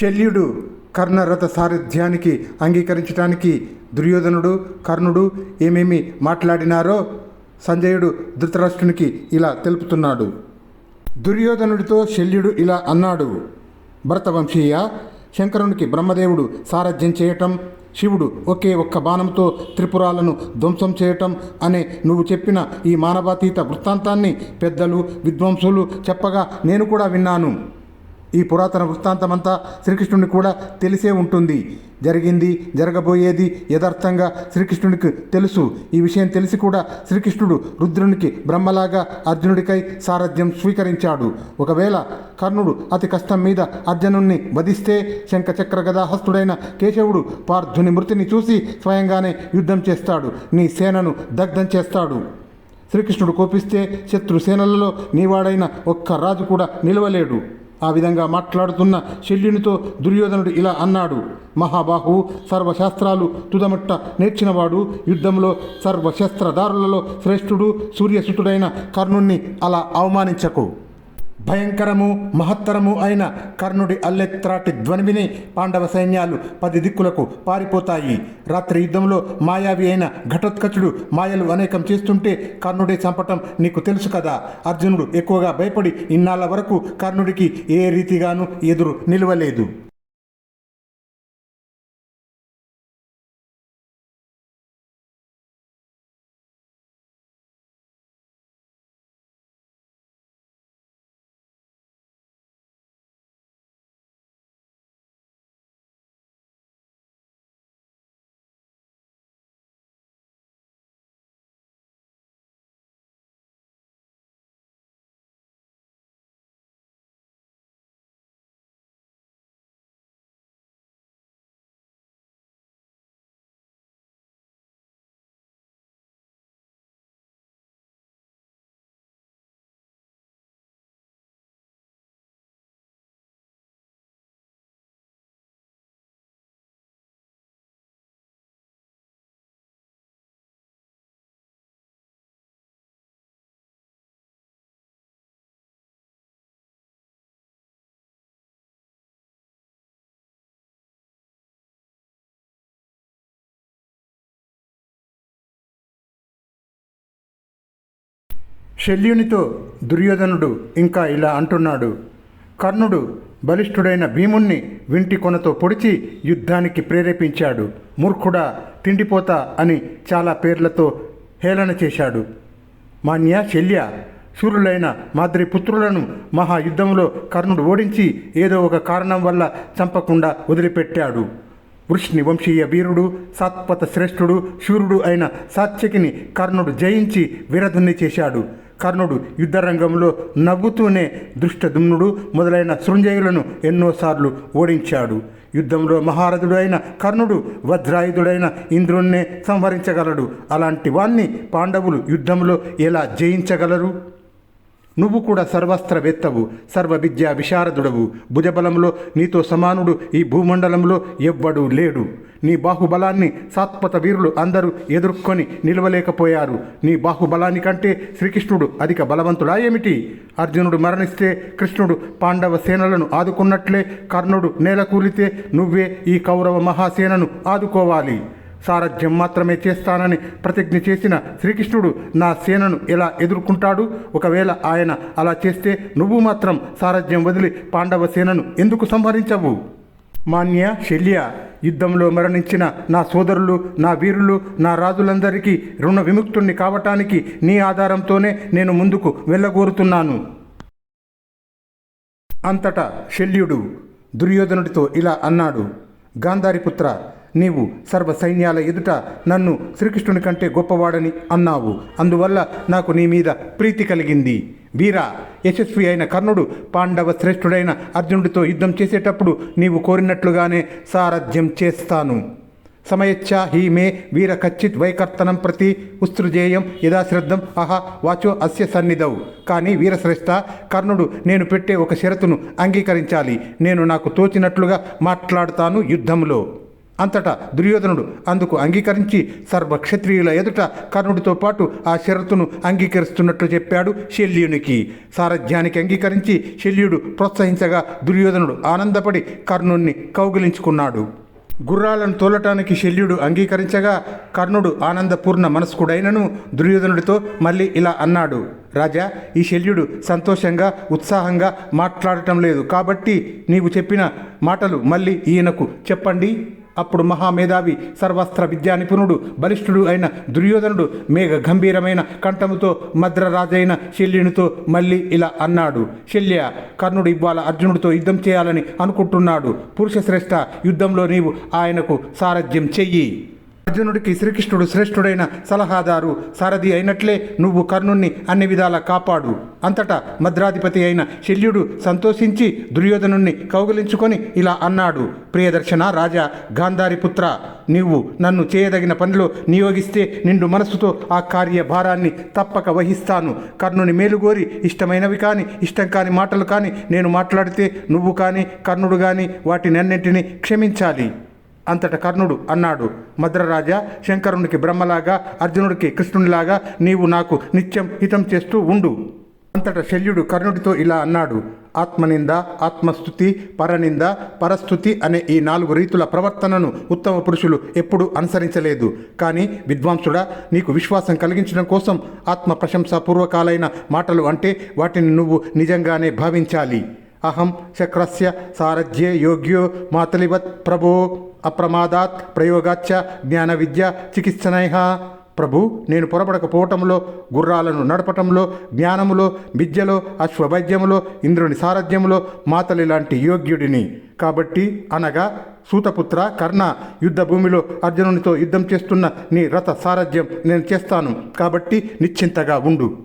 శల్యుడు కర్ణరథ సారథ్యానికి అంగీకరించడానికి దుర్యోధనుడు కర్ణుడు ఏమేమి మాట్లాడినారో సంజయుడు ధృతరాష్ట్రునికి ఇలా తెలుపుతున్నాడు. దుర్యోధనుడితో శల్యుడు ఇలా అన్నాడు భరతవంశీయ శంకరునికి బ్రహ్మదేవుడు సారథ్యం చేయటం శివుడు ఒకే ఒక్క బాణంతో త్రిపురాలను ధ్వంసం చేయటం అనే నువ్వు చెప్పిన ఈ మానవాతీత వృత్తాంతాన్ని పెద్దలు విద్వాంసులు చెప్పగా నేను కూడా విన్నాను. ఈ పురాతన వృత్తాంతమంతా శ్రీకృష్ణుని కూడా తెలిసే ఉంటుంది. జరిగింది జరగబోయేది యథార్థంగా శ్రీకృష్ణునికి తెలుసు. ఈ విషయం తెలిసి కూడా శ్రీకృష్ణుడు రుద్రునికి బ్రహ్మలాగా అర్జునుడికై సారథ్యం స్వీకరించాడు. ఒకవేళ కర్ణుడు అతి కష్టం మీద అర్జునుణ్ణి వధిస్తే శంఖచక్ర గదాహస్తుడైన కేశవుడు పార్థుని మృతిని చూసి స్వయంగానే యుద్ధం చేస్తాడు. నీ సేనను దగ్ధం చేస్తాడు. శ్రీకృష్ణుడు కోపిస్తే శత్రు సేనలలో నీవాడైన ఒక్క రాజు కూడా నిలవలేడు. ఆ విధంగా మాట్లాడుతున్న శల్యునితో దుర్యోధనుడు ఇలా అన్నాడు. మహాబాహు సర్వశాస్త్రాలు తుదమట్ట నేర్చినవాడు యుద్ధంలో సర్వశస్త్రధారులలో శ్రేష్ఠుడు సూర్యసుతుడైన కర్ణుణ్ణి అలా అవమానించకు. భయంకరము మహత్తరము అయిన కర్ణుడి అల్లెత్రాటి ధ్వనివిని పాండవ సైన్యాలు పది దిక్కులకు పారిపోతాయి. రాత్రి యుద్ధంలో మాయావి అయిన ఘటోత్కచుడు మాయలు అనేకం చేస్తుంటే కర్ణుడే చంపటం నీకు తెలుసు కదా. అర్జునుడు ఎక్కువగా భయపడి ఇన్నాళ్ళ వరకు కర్ణుడికి ఏ రీతిగాను ఎదురు నిలవలేదు. శల్యునితో దుర్యోధనుడు ఇంకా ఇలా అంటున్నాడు. కర్ణుడు బలిష్ఠుడైన భీముణ్ణి వింటి కొనతో పొడిచి యుద్ధానికి ప్రేరేపించాడు. మూర్ఖుడా తిండిపోతా అని చాలా పేర్లతో హేళన చేశాడు. మాన్య శల్య సూర్యులైన మాద్రి పుత్రులను మహాయుద్ధంలో కర్ణుడు ఓడించి ఏదో ఒక కారణం వల్ల చంపకుండా వదిలిపెట్టాడు. వృష్ణి వంశీయ వీరుడు సాత్పత శ్రేష్ఠుడు శూరుడు అయిన సాత్యకిని కర్ణుడు జయించి వీరధుని చేశాడు. కర్ణుడు యుద్ధరంగంలో నవ్వుతూనే దృష్టదుమ్నుడు మొదలైన సృంజయులను ఎన్నోసార్లు ఓడించాడు. యుద్ధంలో మహారథుడు అయిన కర్ణుడు వజ్రాయుధుడైన ఇంద్రుణ్ణే సంహరించగలడు. అలాంటి వాణ్ణి పాండవులు యుద్ధంలో ఎలా జయించగలరు? నువ్వు కూడా సర్వస్త్రవేత్తవు సర్వ విద్యా విశారదుడవు. భుజబలంలో నీతో సమానుడు ఈ భూమండలంలో ఎవ్వడూ లేడు. నీ బాహుబలాన్ని సాత్పత వీరులు అందరూ ఎదుర్కొని నిలవలేకపోయారు. నీ బాహుబలానికంటే శ్రీకృష్ణుడు అధిక బలవంతుడా ఏమిటి? అర్జునుడు మరణిస్తే కృష్ణుడు పాండవ సేనలను ఆదుకున్నట్లే కర్ణుడు నేల కూలితే నువ్వే ఈ కౌరవ మహాసేనను ఆదుకోవాలి. సారథ్యం మాత్రమే చేస్తానని ప్రతిజ్ఞ చేసిన శ్రీకృష్ణుడు నా సేనను ఎలా ఎదుర్కొంటాడు? ఒకవేళ ఆయన అలా చేస్తే నువ్వు మాత్రం సారథ్యం వదిలి పాండవ సేనను ఎందుకు సంహరించవు? మాన్య శల్య యుద్ధంలో మరణించిన నా సోదరులు నా వీరులు నా రాజులందరికీ రుణ విముక్తుణ్ణి కావటానికి నీ ఆధారంతోనే నేను ముందుకు వెళ్ళగోరుతున్నాను. అంతటా శల్యుడు దుర్యోధనుడితో ఇలా అన్నాడు గాంధారిపుత్ర నీవు సర్వ సైన్యాల ఎదుట నన్ను శ్రీకృష్ణుని కంటే గొప్పవాడని అన్నావు. అందువల్ల నాకు నీ మీద ప్రీతి కలిగింది. వీర యశస్వి అయిన కర్ణుడు పాండవ శ్రేష్ఠుడైన అర్జునుడితో యుద్ధం చేసేటప్పుడు నీవు కోరినట్లుగానే సారథ్యం చేస్తాను. సమయచ్చా హీ మే వీర కచ్చిత్ వైకర్తనం ప్రతి ఉస్తృజేయం యథాశ్రద్ధం అహ వాచో అస్య సన్నిధౌ. కానీ వీరశ్రేష్ఠ కర్ణుడు నేను పెట్టే ఒక షరతును అంగీకరించాలి. నేను నాకు తోచినట్లుగా మాట్లాడుతాను యుద్ధంలో. అంతటా దుర్యోధనుడు అందుకు అంగీకరించి సర్వక్షత్రియుల ఎదుట కర్ణుడితో పాటు ఆ షరతును అంగీకరిస్తున్నట్లు చెప్పాడు శల్యునికి. సారథ్యానికి అంగీకరించి శల్యుడు ప్రోత్సహించగా దుర్యోధనుడు ఆనందపడి కర్ణుణ్ణి కౌగిలించుకున్నాడు. గుర్రాలను తోలటానికి శల్యుడు అంగీకరించగా కర్ణుడు ఆనందపూర్ణ మనస్కుడైనను దుర్యోధనుడితో మళ్ళీ ఇలా అన్నాడు. రాజా ఈ శల్యుడు సంతోషంగా ఉత్సాహంగా మాట్లాడటం లేదు కాబట్టి నీవు చెప్పిన మాటలు మళ్ళీ ఈయనకు చెప్పండి. అప్పుడు మహామేధావి సర్వస్త్ర విద్యా నిపుణుడు బలిష్ఠుడు అయిన దుర్యోధనుడు మేఘ గంభీరమైన కంఠముతో మద్రరాజైన శల్యునితో మళ్ళీ ఇలా అన్నాడు శల్య కర్ణుడు ఇవాళ అర్జునుడితో యుద్ధం చేయాలని అనుకుంటున్నాడు. పురుషశ్రేష్ఠ యుద్ధంలో నీవు ఆయనకు సారథ్యం చెయ్యి. అర్జునుడికి శ్రీకృష్ణుడు శ్రేష్ఠుడైన సలహాదారు సారథి అయినట్లే నువ్వు కర్ణుణ్ణి అన్ని విధాలా కాపాడు. అంతటా మద్రాధిపతి అయిన శల్యుడు సంతోషించి దుర్యోధనుణ్ణి కౌగిలించుకొని ఇలా అన్నాడు. ప్రియదర్శన రాజా గాంధారి పుత్ర నీవు నన్ను చేయదగిన పనిలో నియోగిస్తే నిండు మనస్సుతో ఆ కార్యభారాన్ని తప్పక వహిస్తాను. కర్ణుని మేలుగోరి ఇష్టమైనవి కాని ఇష్టం కాని మాటలు కాని నేను మాట్లాడితే నువ్వు కానీ కర్ణుడు కానీ వాటినన్నింటినీ క్షమించాలి. అంతట కర్ణుడు అన్నాడు మద్రరాజా శంకరునికి బ్రహ్మలాగా అర్జునుడికి కృష్ణునిలాగా నీవు నాకు నిత్యం హితం చేస్తూ ఉండు. అంతట శల్యుడు కర్ణుడితో ఇలా అన్నాడు ఆత్మనింద ఆత్మస్థుతి పరనింద పరస్థుతి అనే ఈ నాలుగు రీతుల ప్రవర్తనను ఉత్తమ పురుషులు ఎప్పుడూ అనుసరించలేదు. కానీ విద్వాంసుడా నీకు విశ్వాసం కలిగించడం కోసం ఆత్మ ప్రశంసాపూర్వకాలైన మాటలు అంటే వాటిని నువ్వు నిజంగానే భావించాలి. అహం చక్రస్య సారథ్యే యోగ్యో మాతలివత్ ప్రభో అప్రమాదాత్ ప్రయోగాచ్చ జ్ఞాన విద్య చికిత్సనైహ. ప్రభు నేను పొరపడకపోవటంలో గుర్రాలను నడపటంలో జ్ఞానములో విద్యలో అశ్వవైద్యములో ఇంద్రుని సారథ్యములో మాతలి లాంటి యోగ్యుడిని. కాబట్టి అనగా సూతపుత్ర కర్ణ యుద్ధ భూమిలో అర్జునునితో యుద్ధం చేస్తున్న నీ రథ సారథ్యం నేను చేస్తాను. కాబట్టి నిశ్చింతగా ఉండు.